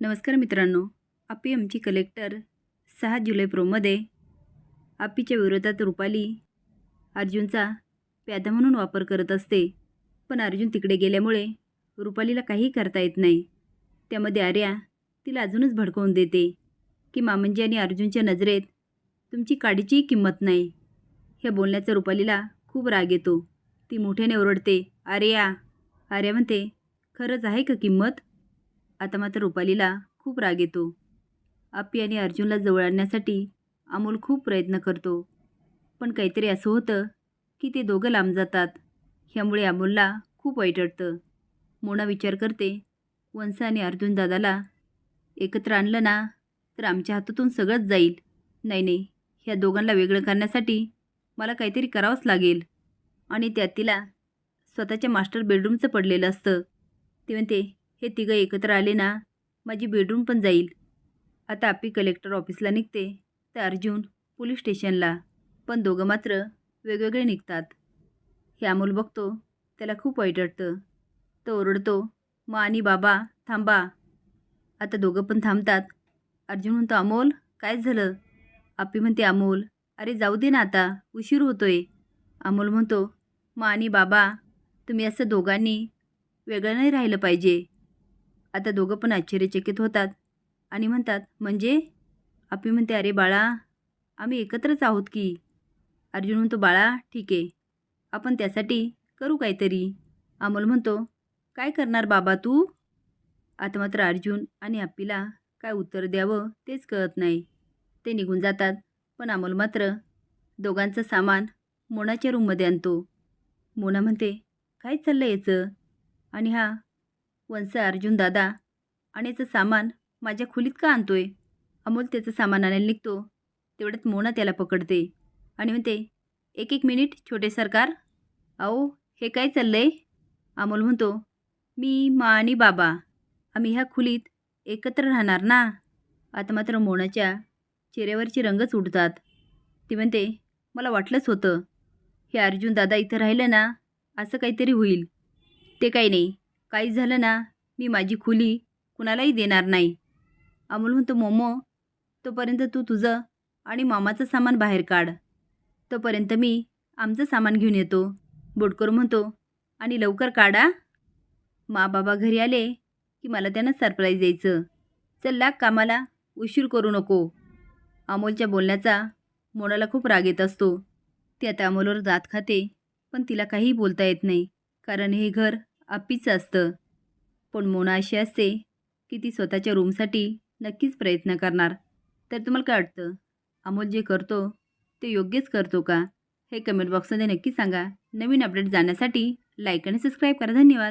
नमस्कार मित्रांनो आपी आमची कलेक्टर सहा जुलै प्रोमध्ये आपीच्या विरोधात रुपाली अर्जुनचा प्यादा म्हणून वापर करत असते. पण अर्जुन तिकडे गेल्यामुळे रुपालीला काहीही करता येत नाही. त्यामध्ये आर्या तिला अजूनच भडकवून देते की मामंजी आणि अर्जुनच्या नजरेत तुमची काडीचीही किंमत नाही. ह्या बोलण्याचा रुपालीला खूप राग येतो. ती मोठ्याने ओरडते आर्या आर्या म्हणते खरंच आहे का किंमत? आता मात्र रुपालीला खूप राग येतो. आप्पी आणि अर्जुनला जवळ आणण्यासाठी अमोल खूप प्रयत्न करतो. पण काहीतरी असं होतं की ते दोघं लांब जातात. ह्यामुळे अमोलला खूप वाईट वाटतं मोना विचार करते वंसा आणि अर्जुन दादाला एकत्र आणलं ना तर आमच्या हातातून सगळंच जाईल. नाही नाही ह्या दोघांना वेगळं करण्यासाठी मला काहीतरी करावंच लागेल. आणि त्यात तिला स्वतःच्या मास्टर बेडरूमचं पडलेलं असतं. ते म्हणते हे तिघं एकत्र आले ना माझी बेडरूम पण जाईल. आता आपी कलेक्टर ऑफिसला निघते तर अर्जुन पोलीस स्टेशनला पण दोघं मात्र वेगवेगळे निघतात. हे अमोल बघतो त्याला खूप वाईट वाटतं. तो ओरडतो मा आणि बाबा थांबा. आता दोघं पण थांबतात. अर्जुन म्हणतो अमोल काय झालं? आपी म्हणते अमोल अरे जाऊ दे ना आता उशीर होतोय. अमोल म्हणतो मा आणि बाबा तुम्ही असं दोघांनी वेगळं नाही राहिलं पाहिजे. आता दोघं पण आश्चर्यचकित होतात. आणि म्हणतात म्हणजे? आपी म्हणते अरे बाळा आम्ही एकत्रच आहोत की. अर्जुन म्हणतो बाळा ठीक आहे. आपण त्यासाठी करू काहीतरी. अमोल म्हणतो काय करणार बाबा तू? आता मात्र अर्जुन आणि आपीला काय उत्तर द्यावं तेच कळत नाही. ते निघून जातात पण अमोल मात्र दोघांचं सामान मोनाच्या रूममध्ये आणतो. मोना म्हणते काय चाललं याचं? आणि हा वंश अर्जुन दादा आणि याचं सामान माझ्या खोलीत का आणतोय? अमोल त्याचं सामान आणायला निघतो. तेवढ्यात मोना त्याला पकडते आणि म्हणते एक एक मिनिट छोटे सरकार. अहो हे काय चाललंय? अमोल म्हणतो मी मा आणि बाबा. आम्ही ह्या खोलीत एकत्र राहणार ना. आता मात्र मोनाच्या चेहऱ्यावरचे रंगच उडतात. ती म्हणते मला वाटलंच होतं. हे अर्जुन दादा इथं राहिलं ना असं काहीतरी होईल. ते काही नाही. काही झालं ना मी माझी खुली कुणालाही देणार नाही. अमोल म्हणतो मोमो तोपर्यंत तू तुझं आणि मामाचं सामान बाहेर काढ. तोपर्यंत मी आमचं सामान घेऊन येतो. बोटकर म्हणतो आणि लवकर काढा. मा बाबा घरी आले की मला त्यांना सरप्राईज द्यायचं. चल लाग कामाला उशीर करू नको. अमोलच्या बोलण्याचा मोनाला खूप राग येत असतो. ती आता अमोलवर दात खाते पण तिला काहीही बोलता येत नाही कारण हे घर आपीच असतं. पण मोना अशी असते की ती स्वतःच्या रूमसाठी नक्कीच प्रयत्न करणार. तर तुम्हाला काय वाटतं? अमोल जे करतो ते योग्यच करतो का? हे कमेंट बॉक्समध्ये नक्की सांगा. नवीन अपडेट जाण्यासाठी लाईक आणि सबस्क्राईब करा. धन्यवाद.